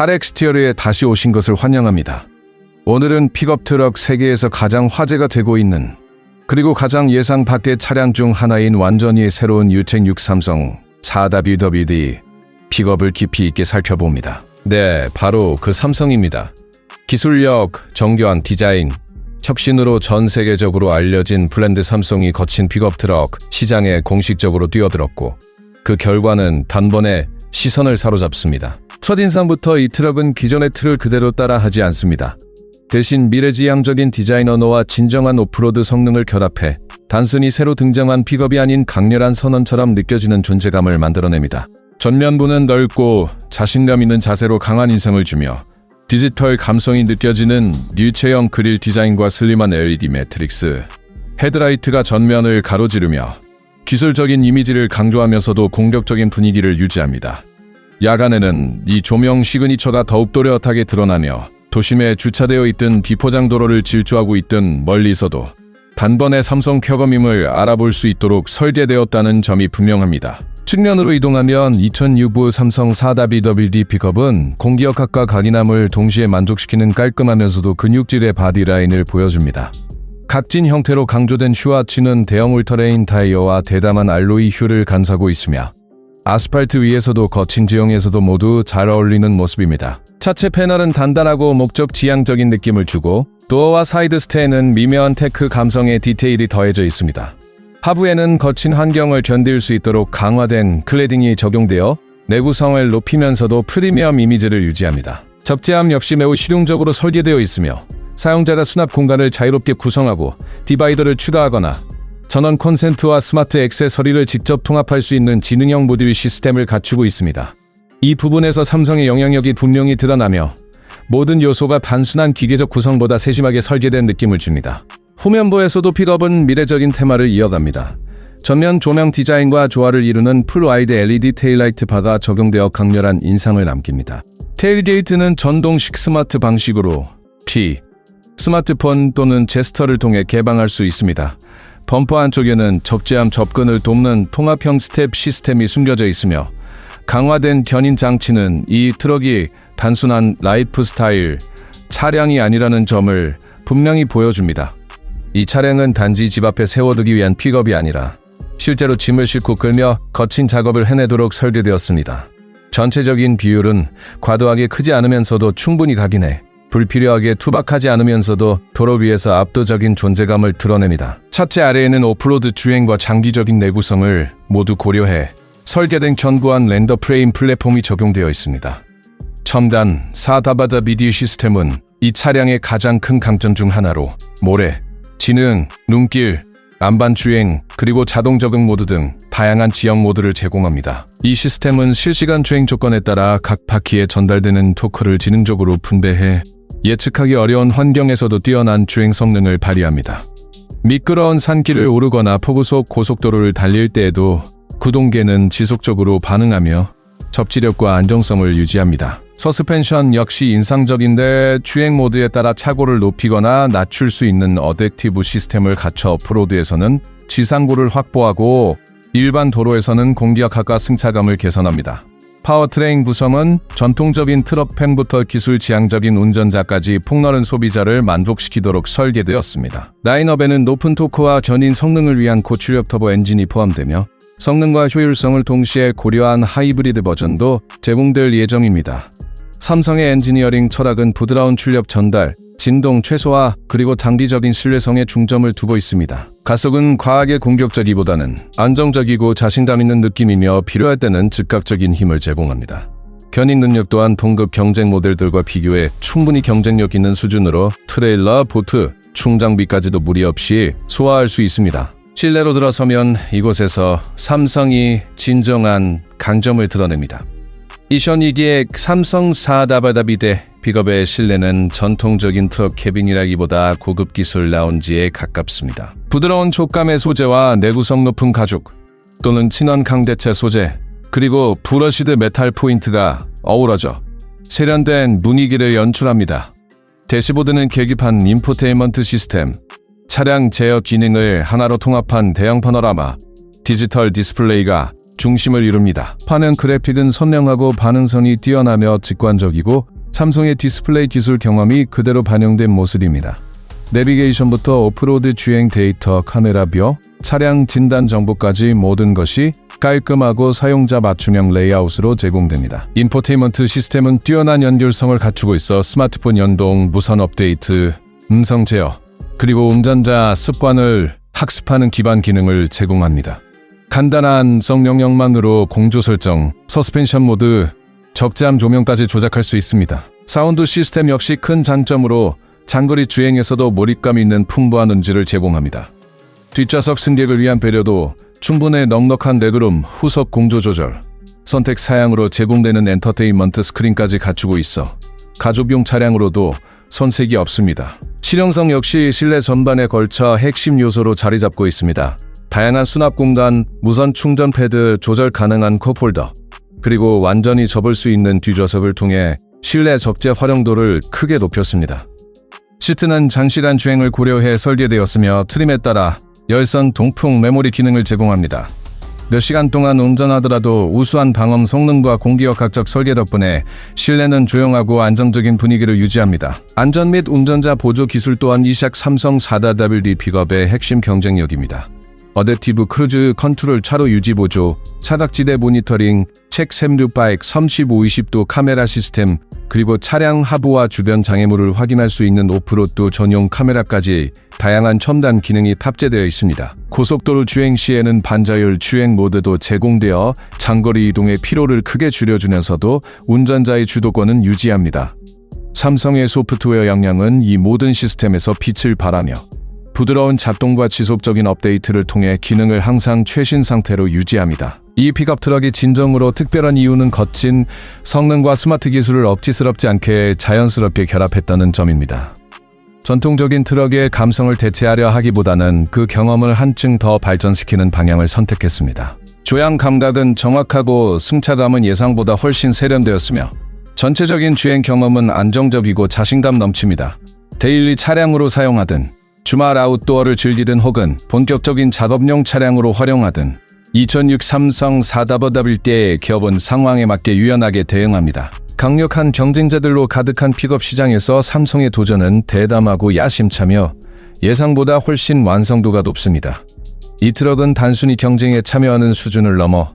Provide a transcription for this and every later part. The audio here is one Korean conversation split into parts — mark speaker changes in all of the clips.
Speaker 1: 칼 엑스티어리에 다시 오신 것을 환영합니다. 오늘은 픽업 트럭 세계에서 가장 화제가 되고 있는 그리고 가장 예상 밖의 차량 중 하나인 완전히 새로운 유책 6 삼성 4WWD 픽업을 깊이 있게 살펴봅니다. 네, 바로 그 삼성입니다. 기술력, 정교한 디자인, 혁신으로 전 세계적으로 알려진 브랜드 삼성이 거친 픽업 트럭 시장에 공식적으로 뛰어들었고 그 결과는 단번에 시선을 사로잡습니다. 첫인상부터 이 트럭은 기존의 틀을 그대로 따라 하지 않습니다. 대신 미래지향적인 디자인 언어와 진정한 오프로드 성능을 결합해 단순히 새로 등장한 픽업이 아닌 강렬한 선언처럼 느껴지는 존재감을 만들어냅니다. 전면부는 넓고 자신감 있는 자세로 강한 인상을 주며 디지털 감성이 느껴지는 일체형 그릴 디자인과 슬림한 LED 매트릭스, 헤드라이트가 전면을 가로지르며 기술적인 이미지를 강조하면서도 공격적인 분위기를 유지합니다. 야간에는 이 조명 시그니처가 더욱 또렷하게 드러나며 도심에 주차되어 있던 비포장 도로를 질주하고 있던 멀리서도 단번에 삼성 켜검임을 알아볼 수 있도록 설계되었다는 점이 분명합니다. 측면으로 이동하면 2006부 삼성 4WD 픽업은 공기역학과 강인함을 동시에 만족시키는 깔끔하면서도 근육질의 바디라인을 보여줍니다. 각진 형태로 강조된 슈아치는 대형 울터레인 타이어와 대담한 알로이 휠을 감싸고 있으며 아스팔트 위에서도 거친 지형에서도 모두 잘 어울리는 모습입니다. 차체 패널은 단단하고 목적 지향적인 느낌을 주고 도어와 사이드 스테는 미묘한 테크 감성의 디테일이 더해져 있습니다. 하부에는 거친 환경을 견딜 수 있도록 강화된 클레딩이 적용되어 내구성을 높이면서도 프리미엄 이미지를 유지합니다. 접지함 역시 매우 실용적으로 설계되어 있으며 사용자가 수납 공간을 자유롭게 구성하고 디바이더를 추가하거나 전원 콘센트와 스마트 액세서리를 직접 통합할 수 있는 지능형 모듈 시스템을 갖추고 있습니다. 이 부분에서 삼성의 영향력이 분명히 드러나며 모든 요소가 단순한 기계적 구성보다 세심하게 설계된 느낌을 줍니다. 후면부에서도 픽업은 미래적인 테마를 이어갑니다. 전면 조명 디자인과 조화를 이루는 풀와이드 LED 테일라이트 바가 적용되어 강렬한 인상을 남깁니다. 테일게이트는 전동식 스마트 방식으로 P, 스마트폰 또는 제스처를 통해 개방할 수 있습니다. 범퍼 안쪽에는 접지함 접근을 돕는 통합형 스텝 시스템이 숨겨져 있으며 강화된 견인 장치는 이 트럭이 단순한 라이프 스타일 차량이 아니라는 점을 분명히 보여줍니다. 이 차량은 단지 집 앞에 세워두기 위한 픽업이 아니라 실제로 짐을 싣고 끌며 거친 작업을 해내도록 설계되었습니다. 전체적인 비율은 과도하게 크지 않으면서도 충분히 각인해 불필요하게 투박하지 않으면서도 도로 위에서 압도적인 존재감을 드러냅니다. 차체 아래에는 오프로드 주행과 장기적인 내구성을 모두 고려해 설계된 견고한 랜더 프레임 플랫폼이 적용되어 있습니다. 첨단 4다바다 미디어 시스템은 이 차량의 가장 큰 강점 중 하나로 모래, 지능, 눈길, 안반 주행, 그리고 자동 적응 모드 등 다양한 지형 모드를 제공합니다. 이 시스템은 실시간 주행 조건에 따라 각 바퀴에 전달되는 토크를 지능적으로 분배해 예측하기 어려운 환경에서도 뛰어난 주행 성능을 발휘합니다. 미끄러운 산길을 오르거나 폭우 속 고속도로를 달릴 때에도 구동계는 지속적으로 반응하며 접지력과 안정성을 유지합니다. 서스펜션 역시 인상적인데 주행 모드에 따라 차고를 높이거나 낮출 수 있는 어댑티브 시스템을 갖춰 오프로드에서는 지상고를 확보하고 일반 도로에서는 공기압과 승차감을 개선합니다. 파워트레인 구성은 전통적인 트럭팬부터 기술 지향적인 운전자까지 폭넓은 소비자를 만족시키도록 설계되었습니다. 라인업에는 높은 토크와 견인 성능을 위한 고출력 터보 엔진이 포함되며 성능과 효율성을 동시에 고려한 하이브리드 버전도 제공될 예정입니다. 삼성의 엔지니어링 철학은 부드러운 출력 전달, 진동 최소화, 그리고 장기적인 신뢰성에 중점을 두고 있습니다. 가속은 과하게 공격적이보다는 안정적이고 자신감 있는 느낌이며 필요할 때는 즉각적인 힘을 제공합니다. 견인 능력 또한 동급 경쟁 모델들과 비교해 충분히 경쟁력 있는 수준으로 트레일러, 보트, 충장비까지도 무리 없이 소화할 수 있습니다. 실내로 들어서면 이곳에서 삼성이 진정한 강점을 드러냅니다. 2002기의 삼성 4다바다비대 픽업의 실내는 전통적인 트럭 캐빈이라기보다 고급 기술 라운지에 가깝습니다. 부드러운 촉감의 소재와 내구성 높은 가죽 또는 친원 강대체 소재 그리고 브러시드 메탈 포인트가 어우러져 세련된 분위기를 연출합니다. 대시보드는 계기판 인포테인먼트 시스템, 차량 제어 기능을 하나로 통합한 대형 파노라마, 디지털 디스플레이가 중심을 이룹니다. 화면 그래픽은 선명하고 반응성이 뛰어나며 직관적이고 삼성의 디스플레이 기술 경험이 그대로 반영된 모습입니다. 내비게이션부터 오프로드 주행 데이터, 카메라 뷰, 차량 진단 정보까지 모든 것이 깔끔하고 사용자 맞춤형 레이아웃으로 제공됩니다. 인포테인먼트 시스템은 뛰어난 연결성을 갖추고 있어 스마트폰 연동, 무선 업데이트, 음성 제어, 그리고 운전자 습관을 학습하는 기반 기능을 제공합니다. 간단한 성명령만으로 공조 설정, 서스펜션 모드, 적재함 조명까지 조작할 수 있습니다. 사운드 시스템 역시 큰 장점으로 장거리 주행에서도 몰입감 있는 풍부한 음질을 제공합니다. 뒷좌석 승객을 위한 배려도 충분히 넉넉한 레그룸, 후석 공조 조절, 선택 사양으로 제공되는 엔터테인먼트 스크린까지 갖추고 있어 가족용 차량으로도 손색이 없습니다. 실용성 역시 실내 전반에 걸쳐 핵심 요소로 자리 잡고 있습니다. 다양한 수납 공간, 무선 충전 패드, 조절 가능한 컵홀더, 그리고 완전히 접을 수 있는 뒷좌석을 통해 실내 적재 활용도를 크게 높였습니다. 시트는 장시간 주행을 고려해 설계되었으며 트림에 따라 열선 동풍 메모리 기능을 제공합니다. 몇 시간 동안 운전하더라도 우수한 방음 성능과 공기역학적 설계 덕분에 실내는 조용하고 안정적인 분위기를 유지합니다. 안전 및 운전자 보조 기술 또한 이샥 삼성 4WD 픽업의 핵심 경쟁력입니다. 어댑티브 크루즈 컨트롤 차로 유지 보조, 차닥지대 모니터링, 책 샘류 바익 35-20도 카메라 시스템, 그리고 차량 하부와 주변 장애물을 확인할 수 있는 오프로드 전용 카메라까지 다양한 첨단 기능이 탑재되어 있습니다. 고속도로 주행 시에는 반자율 주행 모드도 제공되어 장거리 이동의 피로를 크게 줄여주면서도 운전자의 주도권은 유지합니다. 삼성의 소프트웨어 역량은 이 모든 시스템에서 빛을 발하며 부드러운 작동과 지속적인 업데이트를 통해 기능을 항상 최신 상태로 유지합니다. 이 픽업 트럭이 진정으로 특별한 이유는 거친 성능과 스마트 기술을 억지스럽지 않게 자연스럽게 결합했다는 점입니다. 전통적인 트럭의 감성을 대체하려 하기보다는 그 경험을 한층 더 발전시키는 방향을 선택했습니다. 조향 감각은 정확하고 승차감은 예상보다 훨씬 세련되었으며 전체적인 주행 경험은 안정적이고 자신감 넘칩니다. 데일리 차량으로 사용하든 주말 아웃도어를 즐기든 혹은 본격적인 작업용 차량으로 활용하든 2006 삼성 4WW 기업은 상황에 맞게 유연하게 대응합니다. 강력한 경쟁자들로 가득한 픽업 시장에서 삼성의 도전은 대담하고 야심차며 예상보다 훨씬 완성도가 높습니다. 이 트럭은 단순히 경쟁에 참여하는 수준을 넘어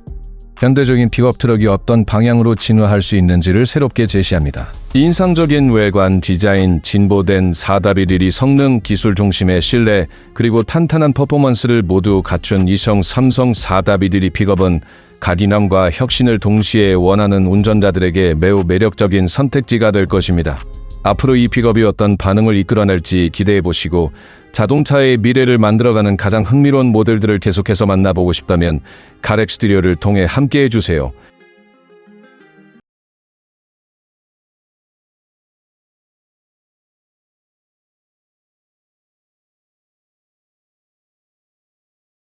Speaker 1: 현대적인 픽업 트럭이 어떤 방향으로 진화할 수 있는지를 새롭게 제시합니다. 인상적인 외관, 디자인, 진보된 4W1이 성능, 기술 중심의 실내, 그리고 탄탄한 퍼포먼스를 모두 갖춘 이성 삼성 4W1 픽업은 가디남과 혁신을 동시에 원하는 운전자들에게 매우 매력적인 선택지가 될 것입니다. 앞으로 이 픽업이 어떤 반응을 이끌어낼지 기대해 보시고 자동차의 미래를 만들어가는 가장 흥미로운 모델들을 계속해서 만나보고 싶다면 가렉 스튜디오를 통해 함께 해 주세요.